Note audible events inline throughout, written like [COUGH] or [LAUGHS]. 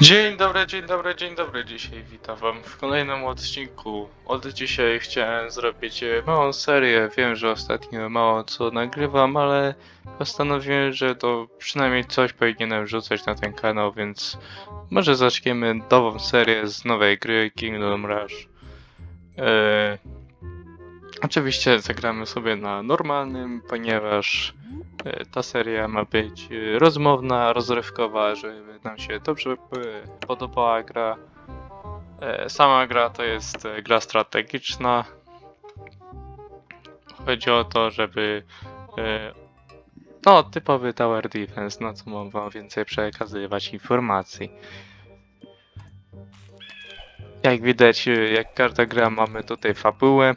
Dzień dobry, dzień dobry, dzień dobry. Dzisiaj witam wam w kolejnym odcinku. Od dzisiaj chciałem zrobić małą serię. Wiem, że ostatnio mało co nagrywam, ale postanowiłem, że to przynajmniej coś powinienem wrzucać na ten kanał, więc może zaczniemy nową serię z nowej gry Kingdom Rush. E, oczywiście zagramy sobie na normalnym, ponieważ E, Ta seria ma być e, rozmowna, rozrywkowa, żeby nam się dobrze e, podobała gra. Sama gra to jest gra strategiczna. Chodzi o to, żeby no, typowy tower defense, na co mam wam więcej przekazywać informacji. Jak widać, jak każda gra, mamy tutaj fabułę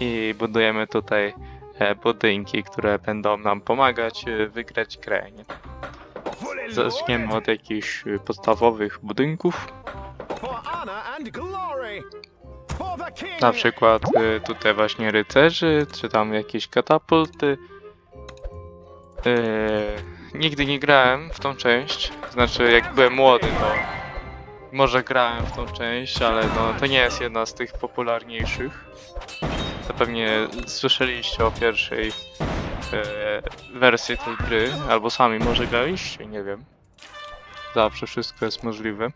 i budujemy tutaj e, budynki, które będą nam pomagać e, wygrać grę. Nie? Zaczniemy od jakichś e, podstawowych budynków. Na przykład tutaj właśnie rycerzy, czy tam jakieś katapulty. Nigdy nie grałem w tą część, znaczy jak byłem młody to może grałem w tą część, ale no to nie jest jedna z tych popularniejszych. To pewnie słyszeliście o pierwszej e, wersji tej gry, albo sami może graliście, nie wiem. Zawsze wszystko jest możliwe.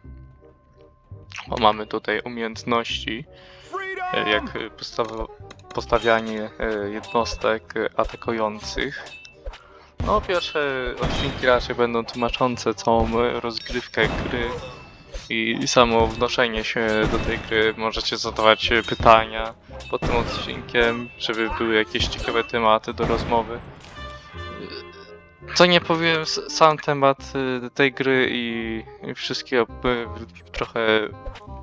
O, mamy tutaj umiejętności, e, jak postawianie e, jednostek atakujących. No, pierwsze odcinki raczej będą tłumaczące całą rozgrywkę gry i samo wnoszenie się do tej gry. Możecie zadawać pytania pod tym odcinkiem, żeby były jakieś ciekawe tematy do rozmowy. Co nie powiem, sam temat y, tej gry i, wszystkiego trochę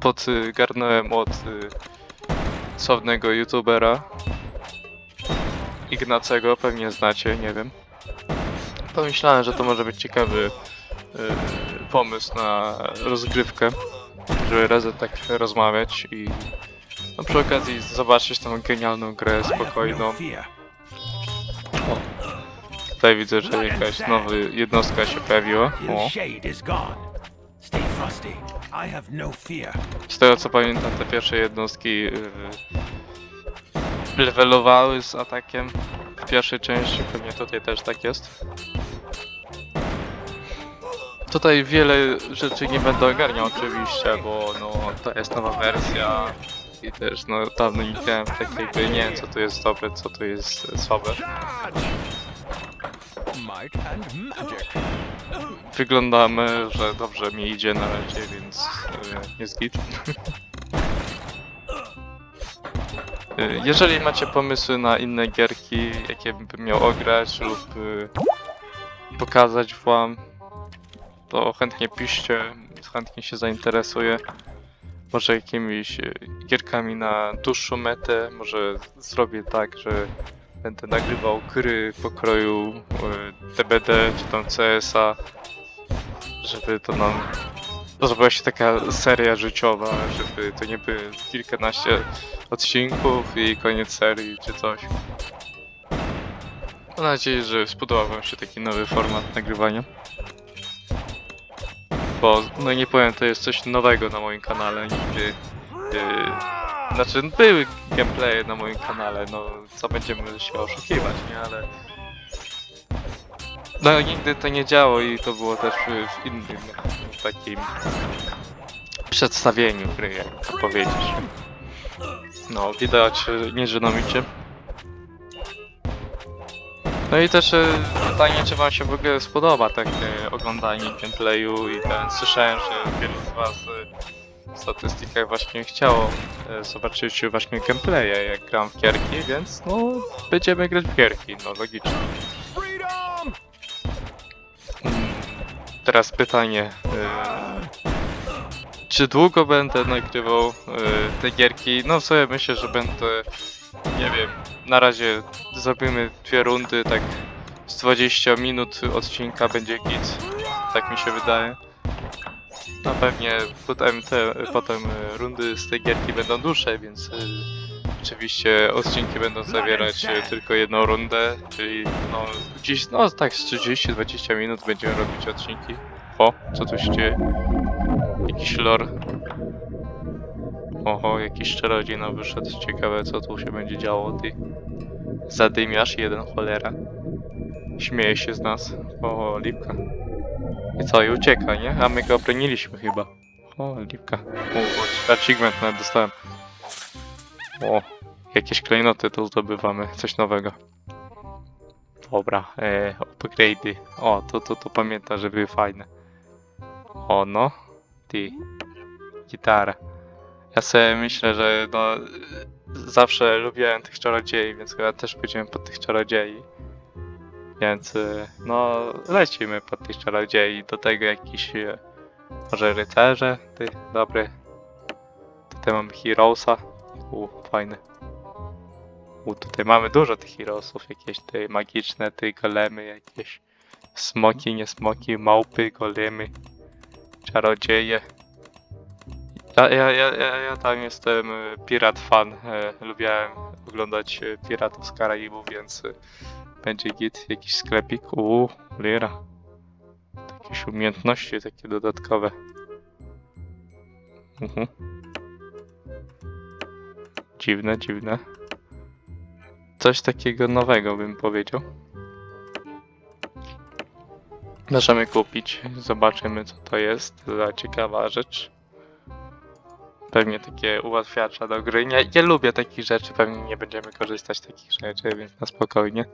podgarnąłem od y, sławnego youtubera Ignacego, pewnie znacie, nie wiem. Pomyślałem, że to może być ciekawy y, pomysł na rozgrywkę, żeby razem tak rozmawiać i no, przy okazji zobaczyć tą genialną grę spokojną. Tutaj widzę, że jakaś nowa jednostka się pojawiła. O. no. Z tego co pamiętam, te pierwsze jednostki yy, levelowały z atakiem w pierwszej części, pewnie tutaj też tak jest. Tutaj wiele rzeczy nie będę ogarniał oczywiście, bo no, to jest nowa wersja i też no, dawno nie grałem w takiej gry, nie wiem co tu jest dobre, co tu jest e, słabe. Wyglądamy, że dobrze mi idzie na razie, więc e, jest. E, Jeżeli macie pomysły na inne gierki, jakie bym miał ograć lub e, pokazać wam, to chętnie piszcie, chętnie się zainteresuję. Może jakimiś e, gierkami na dłuższą metę, może zrobię tak, że będę nagrywał gry pokroju e, DBD czy tam CSa, żeby to nam zrobiła się taka seria życiowa, żeby to nie były kilkanaście odcinków i koniec serii czy coś. Mam nadzieję, że spodobał wam się taki nowy format nagrywania. Bo, no nie powiem, to jest coś nowego na moim kanale, nigdy... Yy, znaczy, były gameplaye na moim kanale, no co będziemy się oszukiwać, nie, ale... No nigdy to nie działo i to było też w, innym takim przedstawieniu gry, jak to powiedzieć. No, widać nieżynomicie. No i też e, pytanie, czy wam się w ogóle spodoba takie oglądanie gameplayu i ten, słyszałem, że wielu z was e, w statystykach właśnie chciało e, zobaczyć właśnie gameplaye, jak gram w gierki, więc no, będziemy grać w gierki, no logicznie. Teraz pytanie. Czy długo będę nagrywał te gierki? No w sobie myślę, że będę. Nie wiem. Na razie zrobimy dwie rundy, tak z 20 minut odcinka będzie git. Tak mi się wydaje. No pewnie potem te potem e, rundy z tej gierki będą dłuższe, więc e, oczywiście odcinki będą zawierać e, tylko jedną rundę, czyli no gdzieś no tak z 30-20 minut będziemy robić odcinki. Oho, co tu się dzieje? Jakiś lore. Oho, jakiś czarodziej wyszedł. Ciekawe, co tu się będzie działo, ty. Zadymiarz jeden, cholera. Śmieje się z nas. O, lipka. I co, i ucieka, nie? A my go obroniliśmy chyba. O, lipka. O, achievement nawet dostałem. O, jakieś klejnoty tu zdobywamy. Coś nowego. Dobra, e, upgrade'y. O, to, to, to pamiętam, że były fajne. O, no. Ty. Gitara. Ja sobie myślę, że no... Zawsze lubiłem tych czarodziei, więc chyba też pójdziemy pod tych czarodziei. Więc y, no lecimy pod tych czarodziei. Do tego jakiś y, może rycerze. Ty, dobry. Tutaj mamy Heroesa. U, fajny. U, tutaj mamy dużo tych Heroesów. Jakieś te magiczne, te golemy, jakieś smoki, nie smoki, małpy, golemy, czarodzieje. Ja, ja, ja, ja, ja tam jestem y, pirat fan. E, lubiałem oglądać y, Piratów z Karaibów, więc będzie git, jakiś sklepik. Uuu, lira. Jakieś umiejętności takie dodatkowe. Mhm. Dziwne, dziwne. Coś takiego nowego bym powiedział. Możemy kupić, zobaczymy co to jest za ciekawa rzecz. Pewnie takie ułatwiacza do gry. Nie, nie lubię takich rzeczy, pewnie nie będziemy korzystać z takich rzeczy, więc na spokojnie.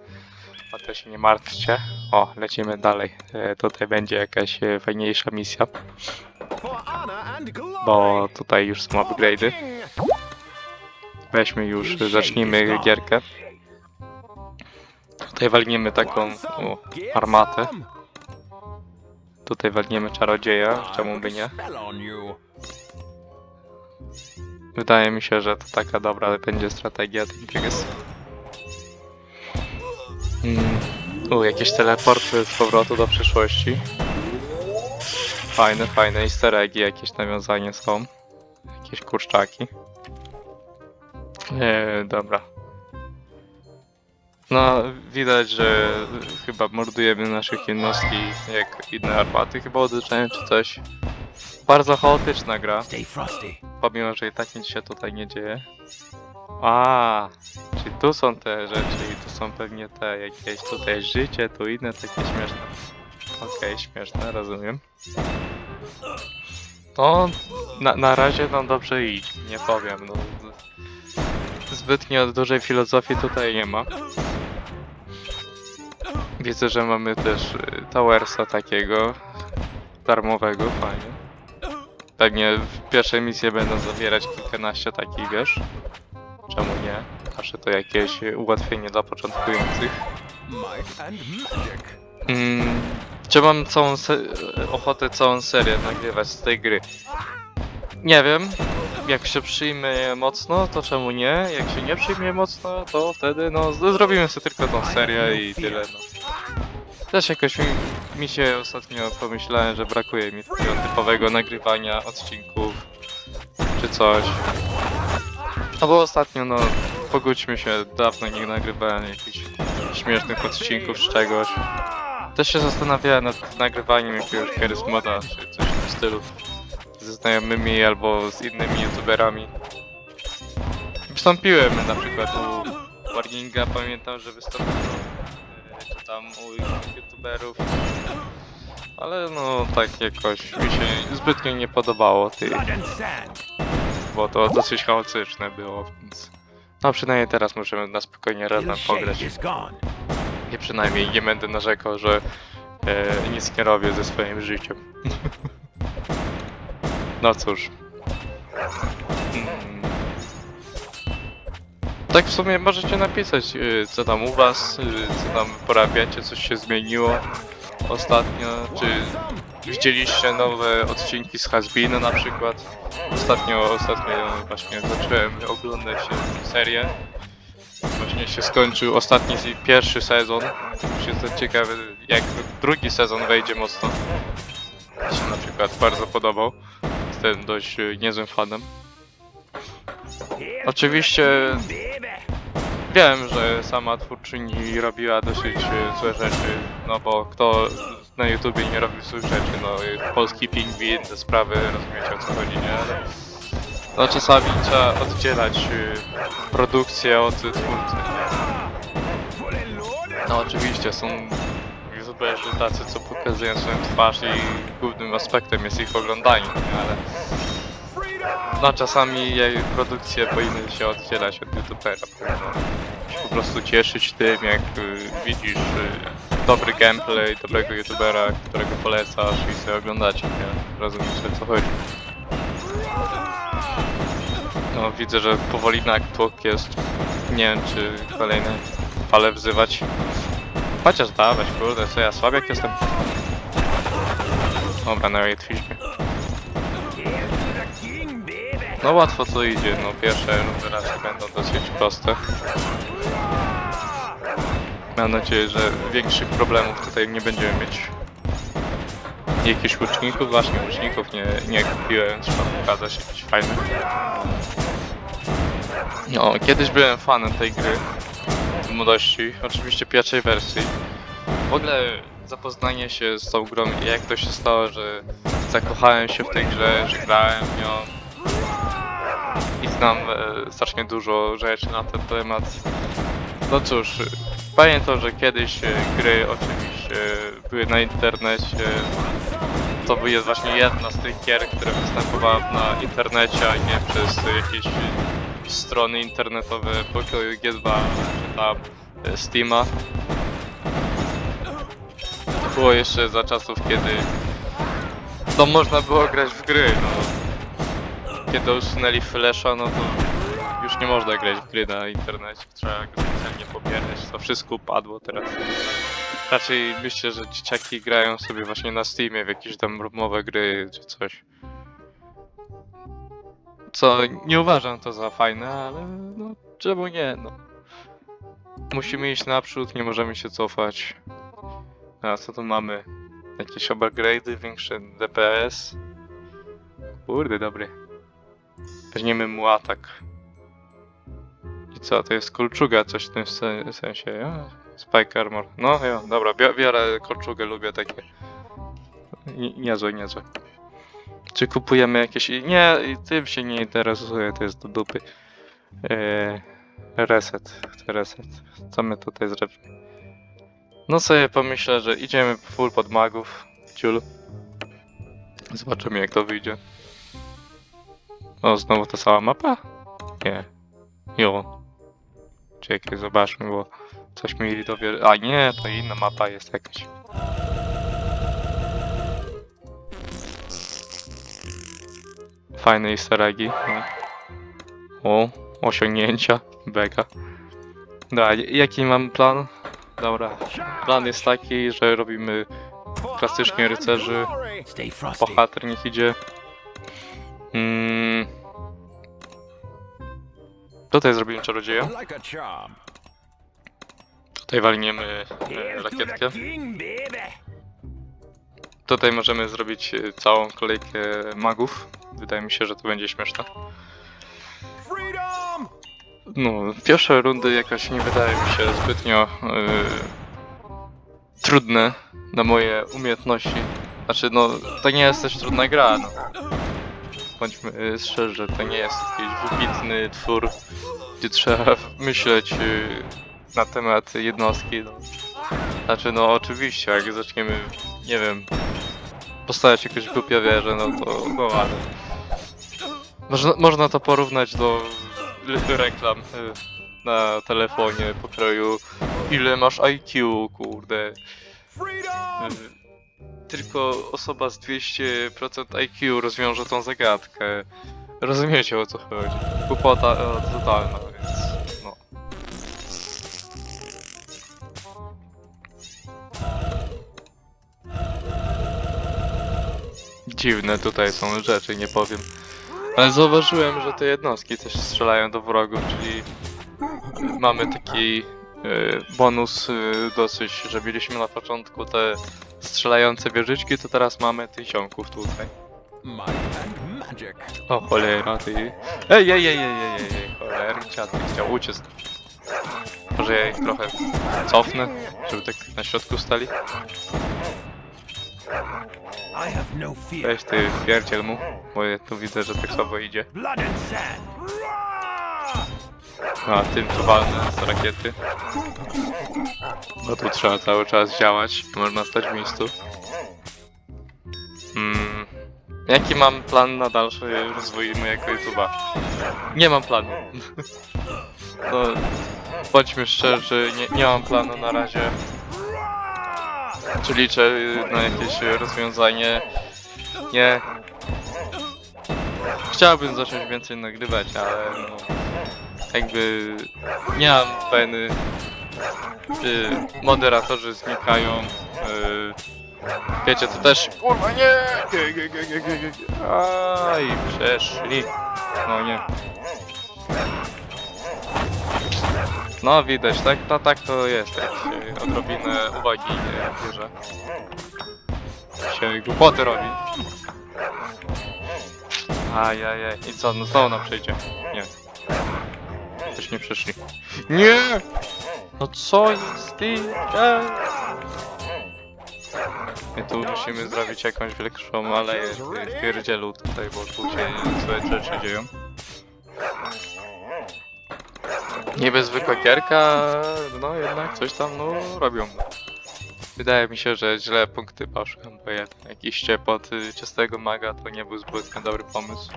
O to się nie martwcie. O, lecimy dalej. E, tutaj będzie jakaś e, fajniejsza misja, bo tutaj już są upgrade'y. Weźmy już, zacznijmy gierkę. Tutaj walniemy taką o, armatę. Tutaj walniemy czarodzieja, czemu by nie? Wydaje mi się, że to taka dobra będzie strategia jest. Mm. U, jakieś teleporty z powrotu do przyszłości. Fajne, fajne easter eggi, jakieś nawiązania są. Jakieś kurczaki. Eee, dobra. No, widać, że chyba mordujemy naszych jednostki jak inne armaty. Chyba odliczają czy coś. Bardzo chaotyczna gra Stay frosty. pomimo, że i tak nic się tutaj nie dzieje. A, czyli tu są te rzeczy i tu są pewnie te jakieś tutaj życie, tu inne takie śmieszne. Okej, śmieszne, rozumiem. No, na, na razie no dobrze iść, nie powiem, no. Zbytnio dużej filozofii tutaj nie ma. Widzę, że mamy też y, Towersa takiego, darmowego, fajnie. Pewnie w pierwszej misji będą zawierać kilkanaście takich, wiesz? Czemu nie? Zawsze to jakieś ułatwienie dla początkujących. Mm, czy mam całą ochotę całą serię nagrywać z tej gry? Nie wiem. Jak się przyjmie mocno, to czemu nie? Jak się nie przyjmie mocno, to wtedy no zrobimy sobie tylko tą serię i tyle no. Też jakoś mi, mi się ostatnio pomyślałem, że brakuje mi takiego typowego nagrywania odcinków czy coś. No bo ostatnio no pogódźmy się, dawno nie nagrywałem jakichś śmiesznych odcinków z czegoś. Też się zastanawiałem nad nagrywaniem jakiegoś charyzmata czy coś w tym stylu ze znajomymi albo z innymi youtuberami. Wystąpiłem na przykład u Warninga, pamiętam, że wystąpiłem czy tam u innych youtuberów. Ale no tak jakoś mi się zbytnio nie podobało sand. bo to dosyć chaotyczne było, więc... No przynajmniej teraz możemy na spokojnie razem pograć. Nie przynajmniej nie będę narzekał, że e, nic nie robię ze swoim życiem. [LAUGHS] no cóż. Mm. Tak w sumie możecie napisać, y, co tam u was, y, co tam porabiacie, coś się zmieniło ostatnio, czy widzieliście nowe odcinki z Hasbina na przykład. Ostatnio, ostatnio właśnie zacząłem oglądać e, serię. Właśnie się skończył ostatni, se- pierwszy sezon. Już jestem ciekawy, jak drugi sezon wejdzie mocno. Mi się na przykład bardzo podobał. Jestem dość e, niezłym fanem. Oczywiście wiem, że sama twórczyni robiła dosyć e, złe rzeczy, no bo kto na YouTubie nie robił złych rzeczy, no y, polski pingwin, te sprawy, rozumiecie o co chodzi, nie? No czasami trzeba oddzielać y, produkcję od twórcy? No oczywiście są youtuberzy tacy, co pokazują swoją twarz i głównym aspektem jest ich oglądanie, nie? ale no czasami jej produkcje powinny się oddzielać od youtubera, się po prostu cieszyć tym, jak y, widzisz y, dobry gameplay dobrego youtubera, którego polecasz i sobie oglądacie, nie? Rozumiesz co chodzi. No widzę, że powoli na tłok jest. Nie wiem czy kolejne fale wzywać. Chociaż dawać, kurde, co ja słabiak jestem. Dobra, na Raidfishie. No łatwo to idzie, no pierwsze rundy raczej będą dosyć proste. Mam nadzieję, że większych problemów tutaj nie będziemy mieć. Jakichś łuczników? Właśnie łuczników nie, nie kupiłem, trzeba pokazać jakiś fajny. No, kiedyś byłem fanem tej gry w młodości, oczywiście pierwszej wersji. W ogóle zapoznanie się z tą grą i jak to się stało, że zakochałem się w tej grze, że grałem w nią i znam e, strasznie dużo rzeczy na ten temat. No cóż, pamiętam, że kiedyś e, gry oczywiście były na internecie. To jest właśnie jedna z tych gier, która występowała na internecie, a nie przez jakieś strony internetowe pokoju G2 czy tam e, Steama. To było jeszcze za czasów, kiedy no można było grać w gry, no. Kiedy usunęli Flasha, no to już nie można grać w gry na internecie, trzeba go specjalnie pobierać, to wszystko upadło teraz. Raczej myślę, że dzieciaki grają sobie właśnie na Steamie w jakieś tam rumowe gry czy coś. Co nie uważam to za fajne, ale no czemu nie, no. Musimy iść naprzód, nie możemy się cofać. A co tu mamy? Jakieś upgrade'y, większe DPS. Kurde, dobry. Weźmiemy mu atak. I co, to jest kolczuga, coś w tym se- sensie, ja? Spike armor. No, jo, dobra, biorę kolczugę, lubię takie. Nie- Niezłe, niezłe. Czy kupujemy jakieś... Nie, tym się nie interesuję, to jest do dupy. Eee, reset, reset. Co my tutaj zrobimy? No sobie pomyślę, że idziemy full pod magów. Ciul. Zobaczymy jak to wyjdzie. O, znowu ta sama mapa? Nie. Jo. Czekaj, zobaczmy, bo coś mieli dowier... A nie, to inna mapa jest jakaś. Fajne easter eggi. O, osiągnięcia. Beka. Dobra, jaki mam plan? Dobra, plan jest taki, że robimy klasycznie rycerzy. Bohater niech idzie. Mm. Tutaj zrobimy czarodzieja. Tutaj walniemy e, rakietkę. Tutaj możemy zrobić e, całą kolejkę magów. Wydaje mi się, że to będzie śmieszne. No, pierwsze rundy jakoś nie wydaje mi się zbytnio e, trudne na moje umiejętności. Znaczy, no, to nie jest też trudna gra, no. Bądźmy e, szczerzy, to nie jest jakiś wybitny twór, gdzie trzeba myśleć e, na temat jednostki, no. Znaczy, no oczywiście, jak zaczniemy, nie wiem, postawiać jakąś głupią wieżę, no to, no ale... Można, można to porównać do reklam y, na telefonie pokroju ile masz IQ, kurde. Y, Tylko osoba z 200% IQ rozwiąże tą zagadkę. Rozumiecie o co chodzi. Głupota e, totalna, więc no. Dziwne tutaj są rzeczy, nie powiem. Ale zauważyłem, że te jednostki też strzelają do wrogów, czyli mamy taki e, bonus e, dosyć, że mieliśmy na początku te strzelające wieżyczki, to teraz mamy tych ziomków tutaj. O cholera, ty. Ej, ej, ej, ej, ej, ej, ej, cholercia, ty chciał uciec. Może ja ich trochę cofnę, żeby tak na środku stali. Weź ty, wierciel mu, bo ja tu widzę, że tak słabo idzie. A tym tu walnę z rakiety. No tu trzeba cały czas działać, można stać w miejscu. Mm. Jaki mam plan na dalszy rozwój mojego YouTube'a? Nie mam planu. [LAUGHS] No, bądźmy szczerzy, nie, nie mam planu na razie. Czy liczę na jakieś rozwiązanie? Nie. Chciałbym zacząć więcej nagrywać, ale no, jakby nie mam peny. Y, moderatorzy znikają. Y, wiecie, to też. Kurwa, nie. Aj, przeszli. No nie. No widać, tak, no, tak to jest, jak odrobinę uwagi nie bierze. Się głupoty robi. Ajajaj, i co, no znowu nam przejdzie? Nie. Nie przyszli. Nie! No co jest ty? I tu musimy zrobić jakąś większą aleję w pierdzielu tutaj, bo tu się złe rzeczy dzieją. Niby zwykła gierka, no jednak coś tam no robią. Wydaje mi się, że źle punkty poszłem, bo jednak jakiś ciepot y, czystego maga to nie był zbytnio dobry pomysł.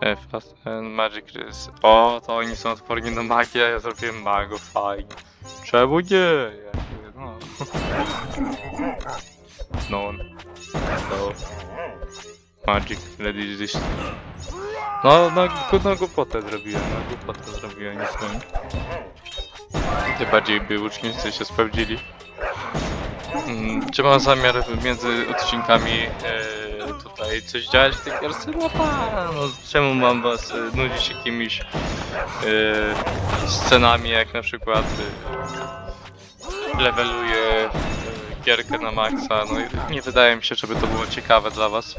E, Fast and Magic is... O, to oni są odporni na magię, ja zrobiłem mago, fajnie. Czemu nie? No. [LAUGHS] No. No. Magic, ready this. No, no, no głupotę zrobiłem, no głupotę zrobiłem, nie wiem. Tym bardziej by ucznicy się sprawdzili. Mm, Czy mam zamiar między odcinkami e, tutaj coś działać w tej gierce? No pa, no czemu mam was e, nudzić jakimiś e, scenami, jak na przykład e, leveluję e, gierkę na maksa, no i nie wydaje mi się, żeby to było ciekawe dla was.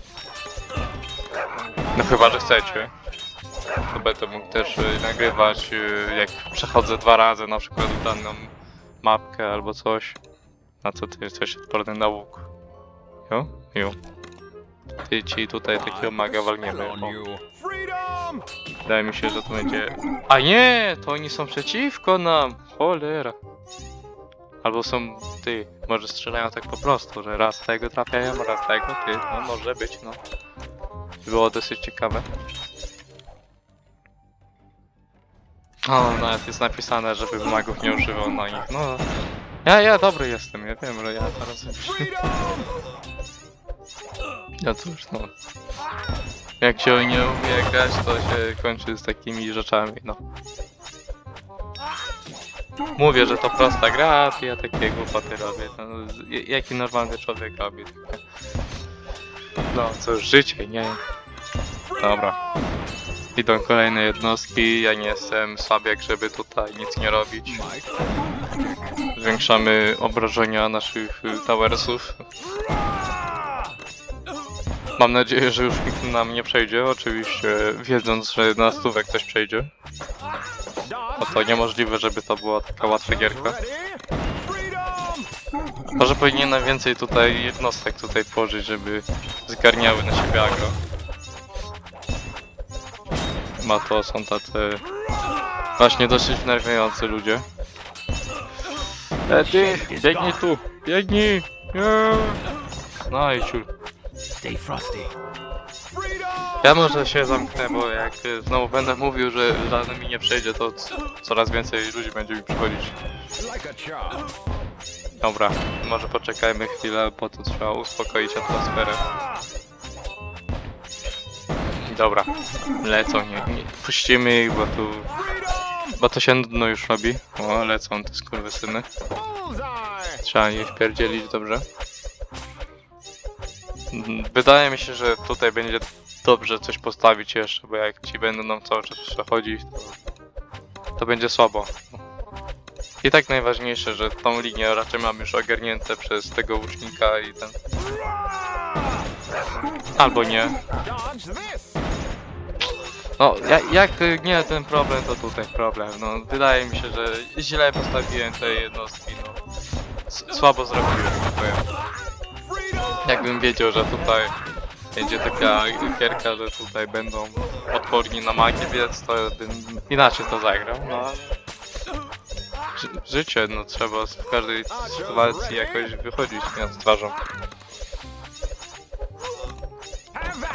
No chyba, że chcecie. To będę mógł też e, nagrywać, e, jak przechodzę dwa razy na przykład daną mapkę albo coś. Na co ty jesteś odporny na łuk? Jo? Jo. Ty ci tutaj takiego maga walniemy. O, wydaje mi się, że to będzie... A nie! To oni są przeciwko nam! Cholera! Albo są... Ty, może strzelają tak po prostu, że raz tego trafiają, raz tego, ty, no może być, no. Było dosyć ciekawe. O, nawet jest napisane, żeby magów nie używał na nich, no. Ja, ja dobry jestem, ja wiem, że ja teraz... No cóż, no. Jak się nie umie grać, to się kończy z takimi rzeczami, no. Mówię, że to prosta gra, a ja takie głupoty robię. No, jaki normalny człowiek robi takie. No cóż, życie, nie? Dobra. Idą kolejne jednostki, ja nie jestem słabiak, żeby tutaj nic nie robić. Zwiększamy obrażenia naszych y, towersów. Mam nadzieję, że już nikt nam nie przejdzie, oczywiście wiedząc, że na stówę ktoś przejdzie. Bo to niemożliwe, żeby to była taka łatwa gierka. Może powinienem więcej tutaj jednostek tutaj tworzyć, żeby zgarniały na siebie agro. Ma to są tacy właśnie dosyć wnerwiający ludzie. E ty, biegnij tu, biegnij! Nie. No i ciul. Stay frosty. Ja może się zamknę, bo jak znowu będę mówił, że żaden mi nie przejdzie, to coraz więcej ludzi będzie mi przychodzić. Dobra, może poczekajmy chwilę, bo tu trzeba uspokoić atmosferę. Dobra, lecą, nie, nie puścimy ich, bo tu, bo to się nudno już robi. O, lecą te skurwysyny. Trzeba ich wpierdzielić dobrze. Wydaje mi się, że tutaj będzie dobrze coś postawić jeszcze, bo jak ci będą nam cały czas przechodzić, to, to będzie słabo. I tak najważniejsze, że tą linię raczej mam już ogarnięte przez tego łucznika i ten... Albo nie. No, ja, jak y, nie ten problem, to tutaj problem. No, wydaje mi się, że źle postawiłem te jednostki, no. Słabo zrobiłem, tak powiem. Jakbym wiedział, że tutaj będzie taka gierka, że tutaj będą odporni na magię, więc to bym inaczej to zagrał, no Życie, no trzeba w każdej sytuacji jakoś wychodzić nad twarzą.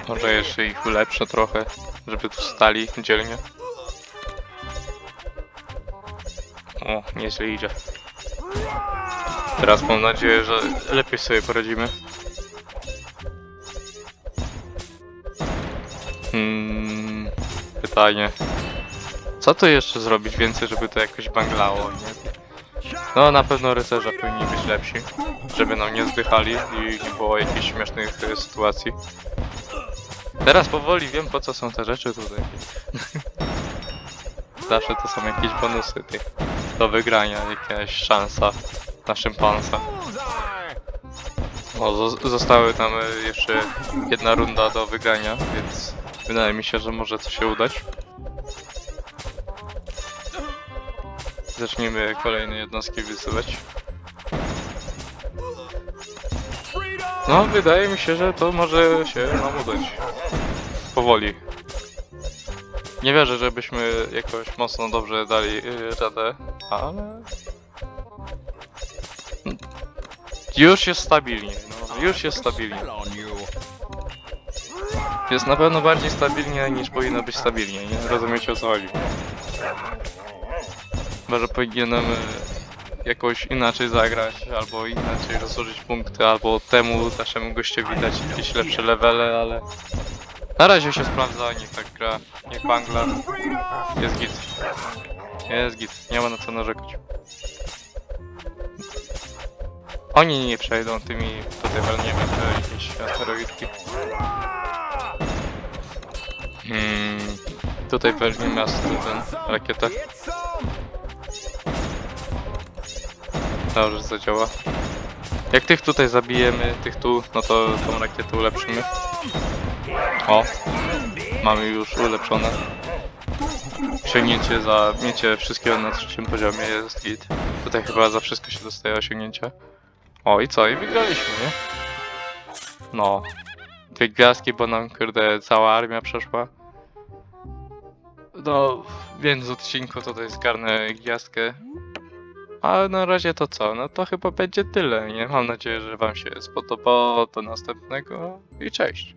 Może jeszcze ich ulepszę trochę, żeby tu stali dzielnie. O, nieźle idzie. Teraz mam nadzieję, że lepiej sobie poradzimy. Hmm, pytanie. Co tu jeszcze zrobić więcej, żeby to jakoś banglało, nie? No na pewno rycerze powinni być lepsi, żeby nam nie zdychali i nie było jakichś śmiesznych sytuacji. Teraz powoli wiem po co są te rzeczy tutaj. [LAUGHS] Zawsze to są jakieś bonusy tych do wygrania, jakaś szansa na szympansa. O, zo- zostały nam e, jeszcze jedna runda do wygrania, więc wydaje mi się, że może to się udać. Zacznijmy kolejne jednostki wysyłać. No, wydaje mi się, że to może się nam udać. Powoli. Nie wierzę, żebyśmy jakoś mocno dobrze dali yy, radę, ale... Już jest stabilnie, no, już jest stabilnie. Jest na pewno bardziej stabilnie niż powinno być stabilnie, nie? Rozumiecie o co chodzi. Może powinienem e, jakoś inaczej zagrać, albo inaczej rozłożyć punkty, albo temu naszemu gościowi dać jakieś lepsze levele, ale... Na razie się sprawdza, niech tak gra, niech bangla. Jest git. Jest git, nie ma na co narzekać. Oni nie przejdą tymi tutaj walniemy te jakieś asteroidki. Hmm, tutaj miasto ten rakietę. Dobrze, zadziała. Jak tych tutaj zabijemy, tych tu, no to tą rakietę ulepszymy. O, mamy już ulepszone. Osiągnięcie za miecie wszystkiego na trzecim poziomie jest git. Tutaj chyba za wszystko się dostaje osiągnięcia. O i co? I wygraliśmy, nie? No. Dwie gwiazdki, bo nam kurde cała armia przeszła. No, więc odcinku tutaj zgarnę gwiazdkę. A na razie to co? No to chyba będzie tyle, nie? Mam nadzieję, że wam się spodobało. Do następnego i cześć.